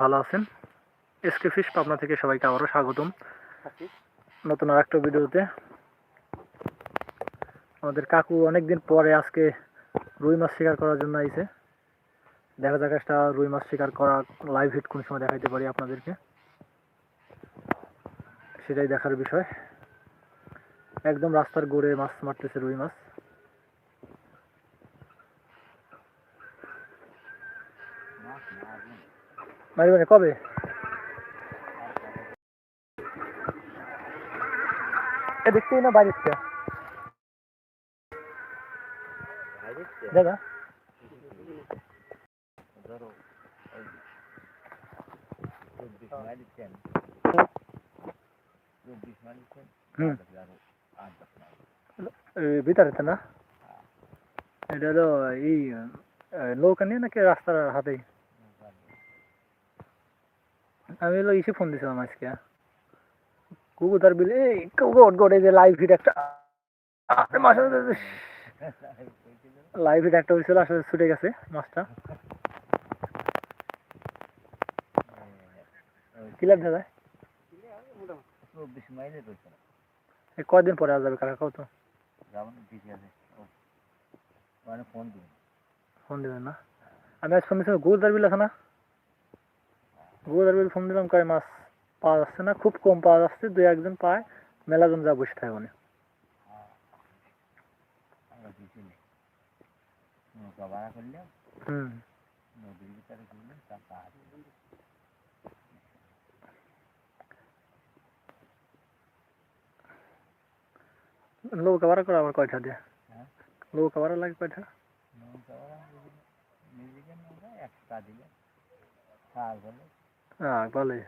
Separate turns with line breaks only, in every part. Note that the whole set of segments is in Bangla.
ভালো আছেন? এসকে ফিশ পাবনা থেকে সবাইকে আবারও স্বাগতম। নতুন আর একটা ভিডিওতে। আমাদের কাকু অনেকদিন পরে আজকে রুই মাছ শিকার করার জন্য আইছে। দেখা যাক একটা রুই মাছ শিকার করা লাইভ হিট কোন সময় দেখাইতে পারি আপনাদেরকে। সেটাই দেখার বিষয়। একদম রাস্তার গোড়ে মাছ মারতেছে রুই মাছ। মারিবানে কবে? দেখতেই না দাদা? হুম। ভিতরে না? এটা হলো এই নৌকা নিয়ে নাকি রাস্তার হাতেই আমি হলো ইসে ফোন দিছিলাম আজকে। কুকুতার বিলে এই গোট গোট এই যে লাইভ হিট একটা লাইভ হিট একটা হয়েছিল আসলে ছুটে গেছে মাছটা কি লাভ দাদা? কয়দিন পরে আসবে কাকা কত
মানে ফোন
ফোন দেবেন না? আমি আজ ফোন দিয়েছিলাম গোদার বিল আছে না গোদার বিল ফোন দিলাম কয় মাছ পাওয়া যাচ্ছে না খুব কম পাওয়া যাচ্ছে দুই একজন পায় মেলাজন যা বসে থাকে মানে
আমরা দিয়েছিলি নৌকা ভাড়া করলাম
হুম
নদীর ভিতরে ঘুরলাম তার পাহাড়ে
নৌকা ভাড়া করে আবার কয়টা দিয়ে
হ্যাঁ?
নৌকা ভাড়া লাগে কয়টা
নৌকা ভাড়া নিজেকে নৌকা একটা দিলে
হ্যাঁ ভালোই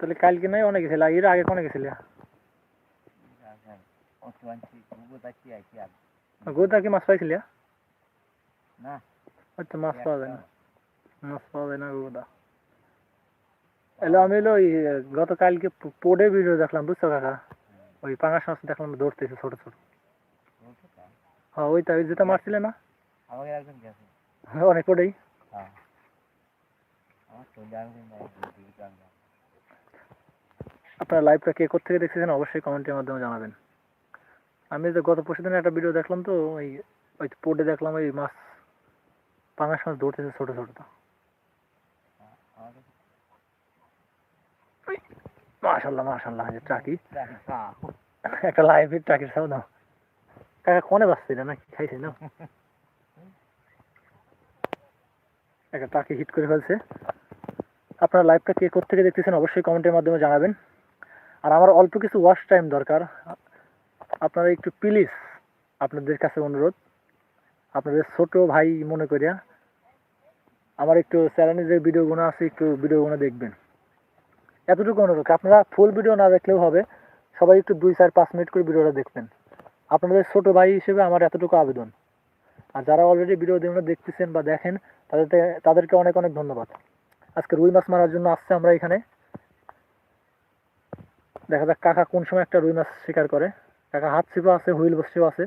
তাহলে কালকে নাই অনেক গেছিল এর আগে কোনে গেছিলে গোদা কি মাছ পাইছিলে
না
আচ্ছা মাছ পাওয়া যায় না মাছ পাওয়া যায় না গোদা এলো আমি এলো গতকালকে পোডে ভিডিও দেখলাম বুঝছ কাকা ওই পাঙাশ মাছ দেখলাম ধরতেছে ছোট ছোট হ্যাঁ ওই যেটা মারছিলে না?
আমাকে একজন গেছে।
অনেক
হ্যাঁ। না দিকে আমি
আপনার লাইভটা কে কোথেকে দেখতেছেন অবশ্যই কমেন্টের মাধ্যমে জানাবেন। আমি যে গত পরশু দিন একটা ভিডিও দেখলাম তো ওই ওই পোডে দেখলাম ওই মাছ পাঙাশ মাছ ধরতেছে ছোট ছোট তো। মাশাল্লাহ মাশাল্লাহ যে ট্রাকি।
হ্যাঁ।
একটা লাইভ ট্রাকির সাউ কাকা কোনে বাঁচছিল না কি খাইছে না একটা ট্রাকি হিট করে ফেলছে। আপনার লাইভটা কে কোথেকে দেখতেছেন অবশ্যই কমেন্টের মাধ্যমে জানাবেন। আর আমার অল্প কিছু ওয়াশ টাইম দরকার। আপনারা একটু প্লিজ আপনাদের কাছে অনুরোধ। আপনাদের ছোট ভাই মনে করিয়া আমার একটু চ্যানেলে যে ভিডিওগুলো আছে একটু ভিডিওগুলো দেখবেন। এতটুকু অনুরোধ। আপনারা ফুল ভিডিও না দেখলেও হবে। সবাই একটু দুই চার পাঁচ মিনিট করে ভিডিওটা দেখবেন। আপনাদের ছোট ভাই হিসেবে আমার এতটুকু আবেদন। আর যারা অলরেডি ভিডিও দিয়ে দেখতেছেন বা দেখেন তাদের তাদেরকে অনেক অনেক ধন্যবাদ। আজকে রুই মাছ মারার জন্য আসছে আমরা এখানে। দেখা যাক কাকা কোন সময় একটা রুই মাছ শিকার করে। কাকা হাত ছিপা আছে হুইল বসিও আছে।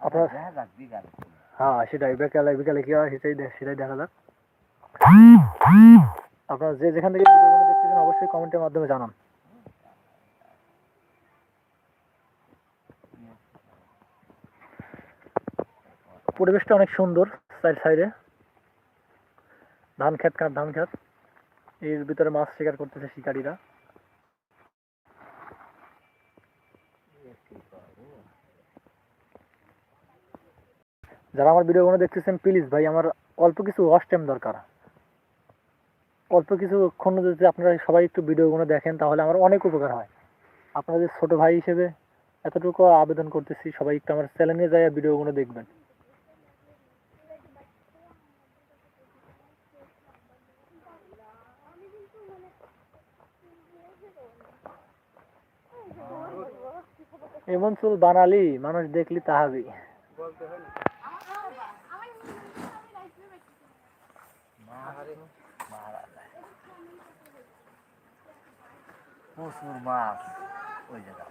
আপনার হ্যাঁ সেটাই বিকালে বিকালে কি হয় সেটাই সেটাই দেখা যাক। আপনারা যে যেখান থেকে দেখতেছেন, অবশ্যই কমেন্টের মাধ্যমে জানান। পরিবেশটা অনেক সুন্দর সাইড সাইডে। ধান খেত কার ধান খেত এর ভিতরে মাছ শিকার করতেছে শিকারীরা। যারা আমার ভিডিওগুলো দেখতেছেন প্লিজ ভাই, আমার অল্প কিছু ওয়াশ টাইম দরকার। অল্প কিছু ক্ষণ যদি আপনারা সবাই একটু ভিডিওগুলো দেখেন, তাহলে আমার অনেক উপকার হয়। আপনাদের ছোট ভাই হিসেবে এতটুকু আবেদন করতেছি, সবাই একটু আমার চ্যানেলে যায় ভিডিওগুলো দেখবেন। এমন চুল বানালি, মানুষ দেখলি তাহাবি।
প্রচুর মাছ ওই জায়গা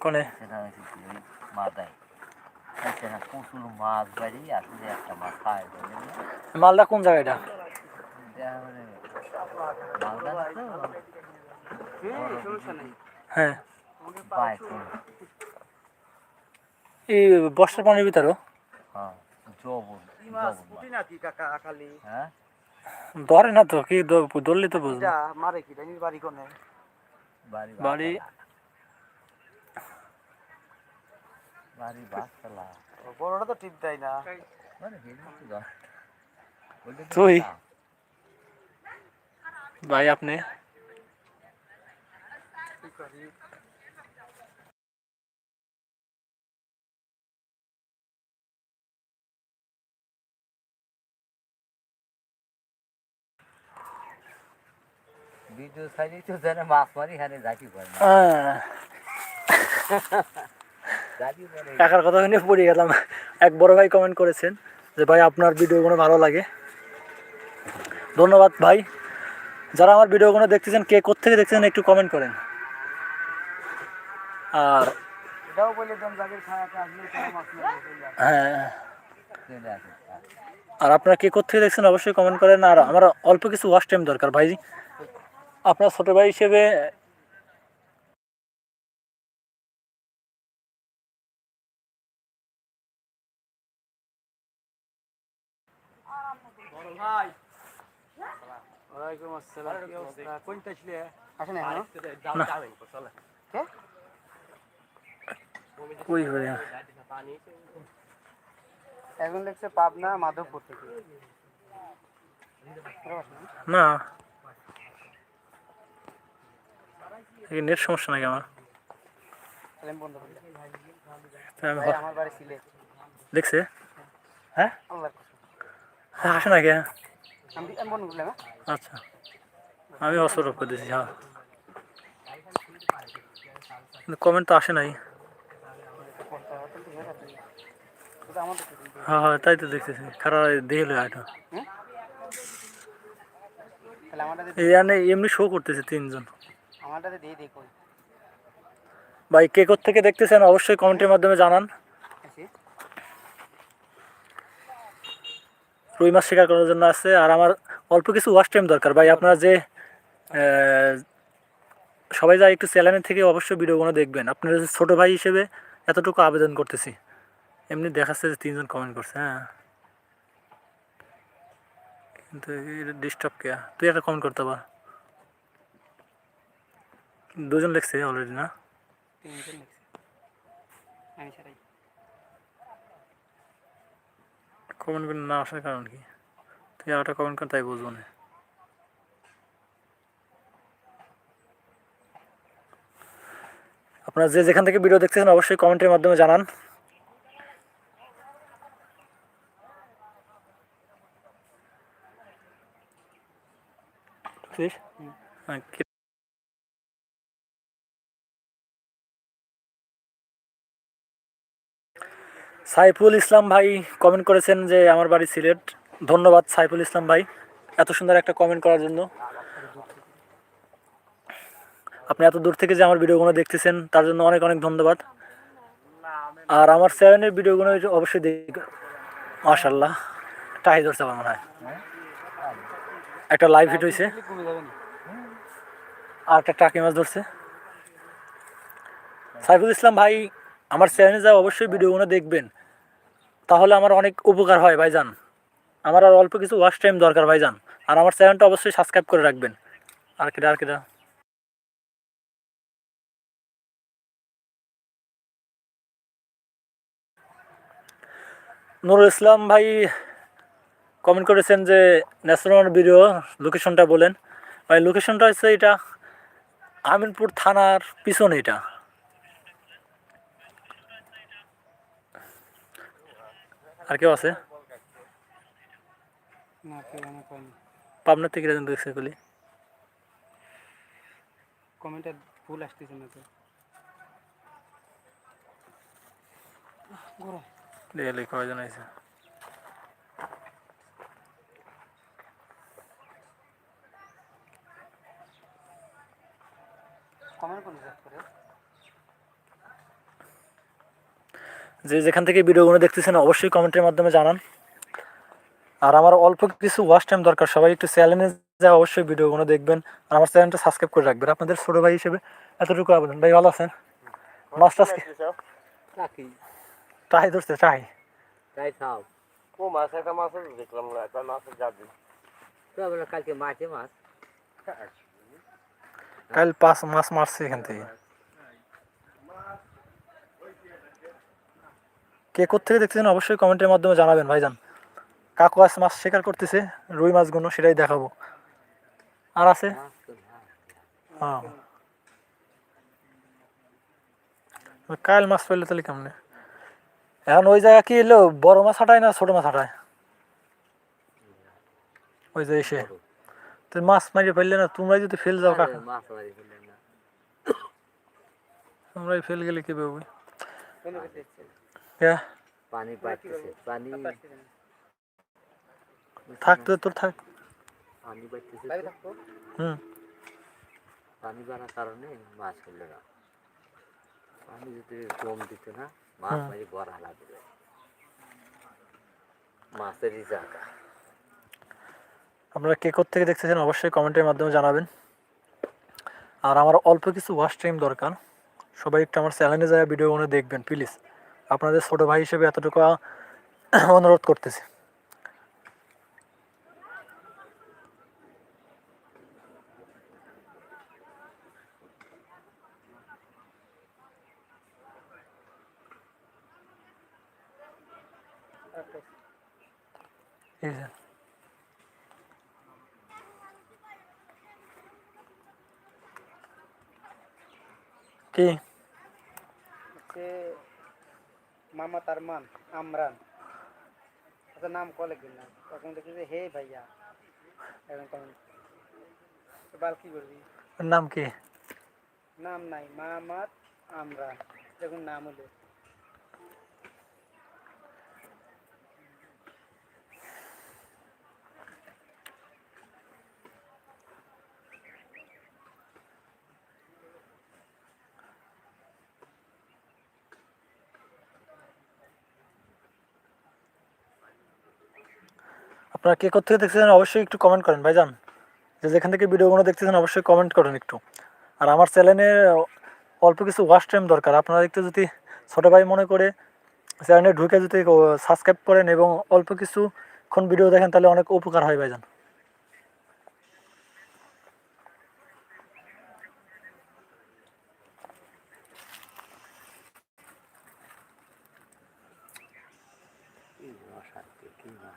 কোনে?
সেটা হয়েছে কি ওই মাথায় সেখানে প্রচুর মাছ বাড়ি আসলে একটা মাছ খায়
মালদা কোন জায়গাটা হ্যাঁ। এই বর্ষার পানির
হ্যাঁ হ্যাঁ?
ধরে না তো কি ধরলে তো
এটা মারে কি বাড়ি কোনে?
বাড়ি
বাড়ি
বাসতলা। বাড়ি বাসতলা
বড়টা তো টিপ দেয় না
মানে হেডি তো ধর। ওইটা তো
তুই?
না।
ভাই আপনি
ভিডিও ছাড়ি তো জানে মাছ মারি হারে জাতি করে
টাকার কথা শুনে পড়ে গেলাম। এক বড় ভাই কমেন্ট করেছেন যে ভাই আপনার ভিডিওগুলো ভালো লাগে। ধন্যবাদ ভাই। যারা আমার ভিডিওগুলো দেখতেছেন কে কোত্থেকে দেখতেছেন একটু কমেন্ট করেন। আর। হ্যাঁ। আর আপনারা কে কোথেকে দেখছেন অবশ্যই কমেন্ট করেন। আর আমার অল্প কিছু ওয়াশ টাইম দরকার ভাই। আপনার ছোট ভাই হিসেবে হয়ে
এখন দেখছে পাবনা মাধবপুর থেকে।
না। নেট সমস্যা নাকি আমার? দেখছে? হ্যাঁ? হ্যাঁ আসে নাকি হ্যাঁ? আচ্ছা। আমি অসর করে দিয়েছি হ্যাঁ। কমেন্ট তো আসে নাই। হ্যাঁ হ্যাঁ তাই তো দেখতেছি। খারাপ দিয়ে হলো এটা এমনি শো করতেছে তিনজন।
আমারটাতে দিয়ে দিই কই
ভাই কে থেকে দেখতেছেন অবশ্যই কমেন্টের মাধ্যমে জানান। রুই মাছ শিকার করার জন্য আছে আর আমার অল্প কিছু ওয়াশ টাইম দরকার। ভাই আপনারা যে সবাই যা একটু চ্যানেলের থেকে অবশ্যই ভিডিওগুলো দেখবেন। আপনারা যে ছোটো ভাই হিসেবে এতটুকু আবেদন করতেছি এমনি দেখাচ্ছে যে তিনজন কমেন্ট করছে হ্যাঁ। কিন্তু ডিস্টার্ব কে? তুই একটা কমেন্ট করতে পার। দুজন লিখছে অলরেডি না?
তিনজন লিখছে আমি ছাড়াই।
কমেন্ট করে না আসার কারণ কি? তুই আর একটা কমেন্ট কর তাই বুঝব না। আপনারা যে যেখান থেকে ভিডিও দেখতেছেন অবশ্যই কমেন্টের মাধ্যমে জানান? সাইফুল ইসলাম ভাই কমেন্ট করেছেন যে আমার বাড়ি সিলেট। ধন্যবাদ সাইফুল ইসলাম ভাই, এত সুন্দর একটা কমেন্ট করার জন্য। আপনি এত দূর থেকে যে আমার ভিডিওগুলো দেখতেছেন, তার জন্য অনেক অনেক ধন্যবাদ। আর আমার চ্যানেলের ভিডিওগুলো অবশ্যই দেখ মাশাল্লাহ টাই ধরছে আমার মনে হয়। একটা লাইভ হিট হয়েছে আর একটা টাকি মাছ ধরছে। সাইফুল ইসলাম ভাই, আমার চ্যানেলে যা অবশ্যই ভিডিওগুলো দেখবেন। তাহলে আমার অনেক উপকার হয় ভাইজান। আমার আর অল্প কিছু ওয়াচ টাইম দরকার ভাইজান। আর আমার চ্যানেলটা অবশ্যই সাবস্ক্রাইব করে রাখবেন। আর কিটা আর কিটা নুরুল ইসলাম ভাই কমেন্ট করেছেন যে ন্যাশনাল ভিডিও লোকেশনটা বলেন। ভাই লোকেশনটা হচ্ছে এটা আমিনপুর থানার পিছনে এটা। আর কেউ আছে? পাবনার থেকে রাজন দেখছে কলি
কমেন্টে ভুল আসতেছে না তো।
কয়জন আছে?
কমেন্ট করে।
যে যেখান থেকে ভিডিওগুলো দেখতেছেন অবশ্যই কমেন্টের মাধ্যমে জানান। আর আমার অল্প কিছু ওয়াচ টাইম দরকার সবাই একটু চ্যানেলে যা অবশ্যই ভিডিওগুলো দেখবেন। আর আমার চ্যানেলটা সাবস্ক্রাইব করে রাখবেন। আপনাদের ছোটো ভাই হিসেবে এতটুকু আবেদন। ভাই ভালো আছেন? মাছ টাছ টাই ধরছে টাই।
ও মাছ একটা মাছ দেখলাম না একটা মাছ যাবে
কালকে মাঠে মাছ।
কাল পাঁচ মাছ মারছে এখান থেকে। কে কোথেকে দেখতেছেন অবশ্যই কমেন্টের মাধ্যমে জানাবেন, ভাইজান। কাকু আজ মাছ শিকার করতেছে, রুই মাছগুলো সেটাই দেখাবো। আর আছে? হ্যাঁ। কাল মাছ পেলে তাহলে কেমনে? এখন ওই জায়গা কি এলো? বড় মাছ হাঁটায় না ছোট মাছ হাঁটায়? ওই যে এসে। তো মাছ মারিয়ে ফেললে না, তোমরাই যদি ফেল যাও কাকা।
মারি
তোমরাই ফেল গেলে কি বেবি
কোন
হ্যাঁ
পানি পাইতেছে পানি
থাক তো তোর থাক।
পানি পাইতেছে
বাইরে
তো।
থাকতো
হুম।
পানি বাড়ার কারণে মাছ ফেলল না। পানি যদি কম দিত না মাছ মারি বড় লাগবে মাছেরই জায়গা।
আপনারা কে থেকে দেখতেছেন অবশ্যই কমেন্টের মাধ্যমে জানাবেন। আর আমার অল্প কিছু ওয়াশ টাইম দরকার। সবাই একটু আমার চ্যানেলে যায় ভিডিওগুলো দেখবেন প্লিজ আপনাদের ছোট ভাই হিসেবে এতটুকু অনুরোধ করতেছি। কি
মামা তার মান আমরান। তার নাম কলে কিনা তখন দেখি যে হে ভাইয়া। এখন কমেন্ট বাল কি করবি?
নাম কি?
নাম নাই মামাত আমরান। দেখুন নাম হলো।
আপনারা কে থেকে দেখতেছেন অবশ্যই একটু কমেন্ট করেন, ভাইজান। যে যেখান থেকে ভিডিওগুলো দেখতেছেন অবশ্যই কমেন্ট করেন একটু। আর আমার চ্যানেলে অল্প কিছু ওয়াশ টাইম দরকার। আপনারা একটু যদি ছোটো ভাই মনে করে চ্যানেলে ঢুকে যদি সাবস্ক্রাইব করেন এবং অল্প কিছুক্ষণ ভিডিও দেখেন, তাহলে অনেক উপকার হয়, ভাইজান
কি অশান্তি কি না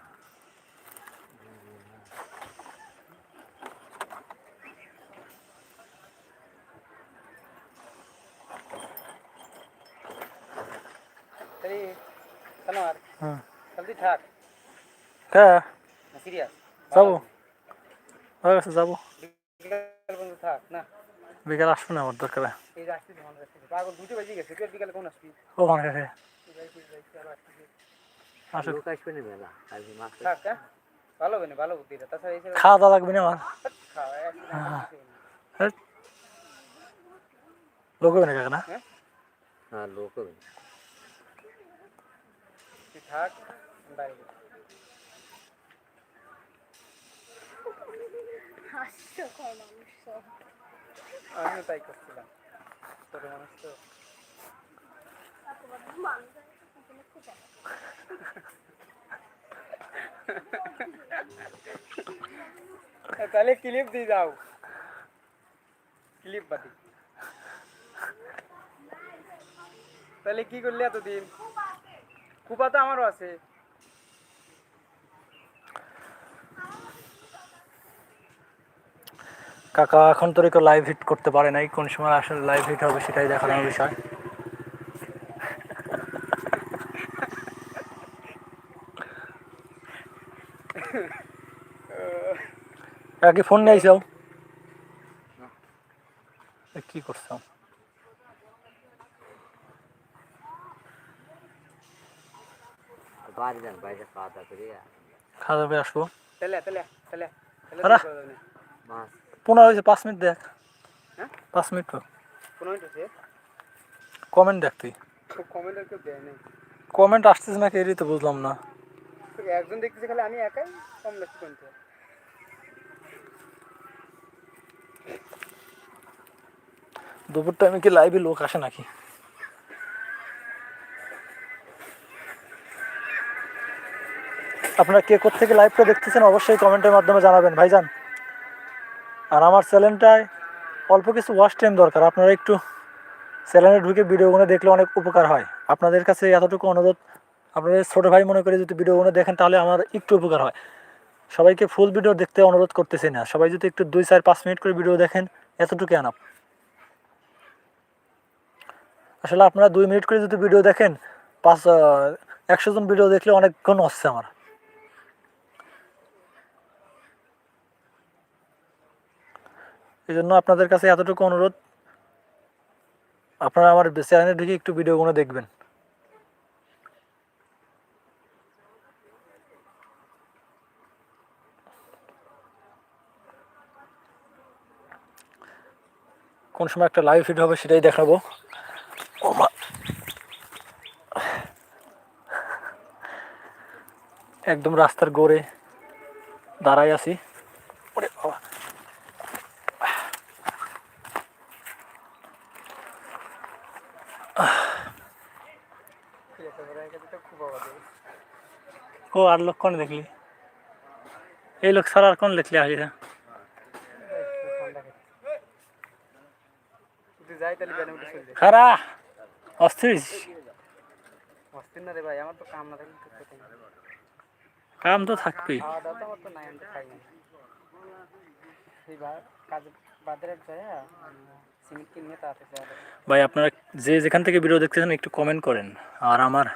হ্যাঁ
সিরিয়াস
যাব হয়ে গেছে যাব
বিকাল পর্যন্ত থাক না
বিকাল আসবে না আমার দরকার।
এই পাগল দুটো বেজে গেছে। তুই বিকালে কোন আসবি? হ্যাঁ?
খাওয়া দাওয়া লাগবে না আমার? হ্যাঁ।
না।
লোক হবে না কাকা না?
হ্যাঁ লোক হবে না।
থাক
হাস্যকর মানুষ
আমিও তাই করছিলাম। ছোট মানুষ তো। তাহলে ক্লিপ দিয়ে যাও ক্লিপ বাদি। তাহলে কি করলি এতদিন? কুপা তো আমারও আছে।
কাকা এখন তো কেউ লাইভ হিট করতে পারে নাই? কোন সময় আসলে লাইভ হিট হবে সেটাই দেখানোর বিষয়। আগে ফোন নিয়ে আইসাও কি করছ?
বাড়ি যান বাইরে খাওয়া দাওয়া করে
খাওয়া দাওয়া আসব।
কি
পনেরো হয়েছে পাঁচ মিনিট দেখ
হ্যাঁ?
পাঁচ মিনিট তো কমেন্ট দেখতে
কমেন্ট আর কেউ দেয় নাই
কমেন্ট আসতেছে না এরই তো বুঝলাম না
একজন দেখতেছে খালি আমি একাই কম বেশি কোনটা
দুপুর টাইমে কি লাইভে লোক আসে নাকি আপনারা কে থেকে লাইভটা দেখতেছেন অবশ্যই কমেন্টের মাধ্যমে জানাবেন, ভাইজান। আর আমার চ্যানেলটায় অল্প কিছু ওয়াচ টাইম দরকার, আপনারা একটু চ্যানেলে ঢুকে ভিডিওগুলো দেখলে অনেক উপকার হয়। আপনাদের কাছে এতটুকু অনুরোধ, আপনাদের ছোটো ভাই মনে করে যদি ভিডিওগুলো দেখেন তাহলে আমার একটু উপকার হয়। সবাইকে ফুল ভিডিও দেখতে অনুরোধ করতেছি না। সবাই যদি একটু দুই, চার, পাঁচ মিনিট করে ভিডিও দেখেন এতটুকু আনাপ আসলে আপনারা দুই মিনিট করে যদি ভিডিও দেখেন, পাঁচ একশো জন ভিডিও দেখলে অনেকক্ষণ হচ্ছে আমার। এই জন্য আপনাদের কাছে এতটুকু অনুরোধ। আপনারা আমার চ্যানেলে ঢুকে একটু ভিডিওগুলো দেখবেন। কোন সময় একটা লাইভ ফিড হবে সেটাই দেখাবো। একদম রাস্তার গোড়ে দাঁড়াই আছি। ওরে বাবা। ও আর লোক কোন দেখলি? এই লোক ছাড়া আর কোন
চলে যায়
খারা অস্থির
অস্থির না রে ভাই আমার তো কাম না।
কাম তো থাকবেই। ভাই আপনারা যে যেখান থেকে ভিডিও দেখতেছেন একটু কমেন্ট করেন। আর আমার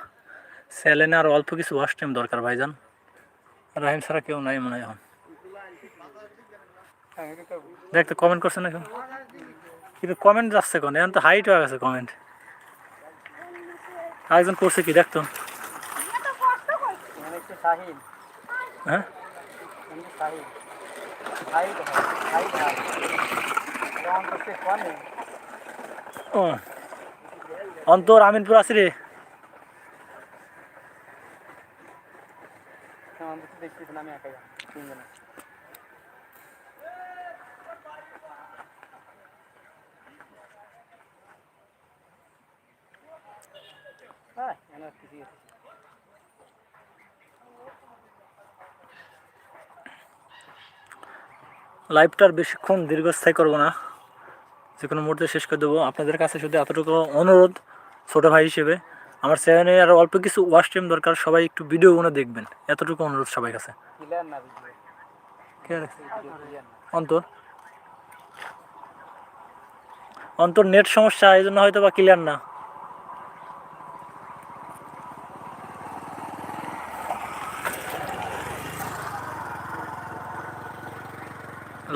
চ্যানেলে আর অল্প কিছু ওয়াশ টাইম দরকার ভাইজান। রাহিম ছাড়া কেউ নাই মনে হয় এখন।
আমি কি করব
দেখ তো কমেন্ট করছেন এখন কিন্তু কমেন্ট যাচ্ছে কোন? এখন তো হাইট হয়ে গেছে কমেন্ট আরেকজন করছে কি? দেখতো
করছি
হ্যাঁ? ও। অন্তর আমিনপুর আছি রে।
তেমন তো দেখতেছেন আমি একাই তিনজনে। হ্যাঁ
লাইভটার বেশিক্ষণ দীর্ঘস্থায়ী করব না। যে কোনো মুহূর্তে শেষ করে দেবো। আপনাদের কাছে শুধু এতটুকু অনুরোধ, ছোটো ভাই হিসেবে। আমার চ্যানেলে আর অল্প কিছু ওয়াশ টাইম দরকার সবাই একটু ভিডিওগুলো দেখবেন। এতটুকু অনুরোধ সবাই কাছে। অন্তর? অন্তর নেট সমস্যা এই জন্য হয়তো বা ক্লিয়ার না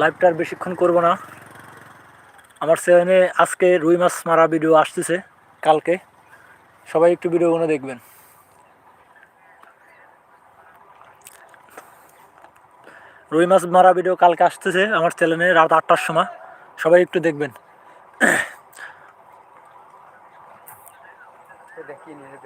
লাইভটা আর বেশিক্ষণ করব না। আমার চ্যানেলে আজকে রুই মাছ মারা ভিডিও আসতেছে কালকে। সবাই একটু ভিডিওগুলো দেখবেন। রুই মাছ মারা ভিডিও কালকে আসতেছে আমার চ্যানেলে রাত আটটার সময়। সবাই একটু দেখবেন।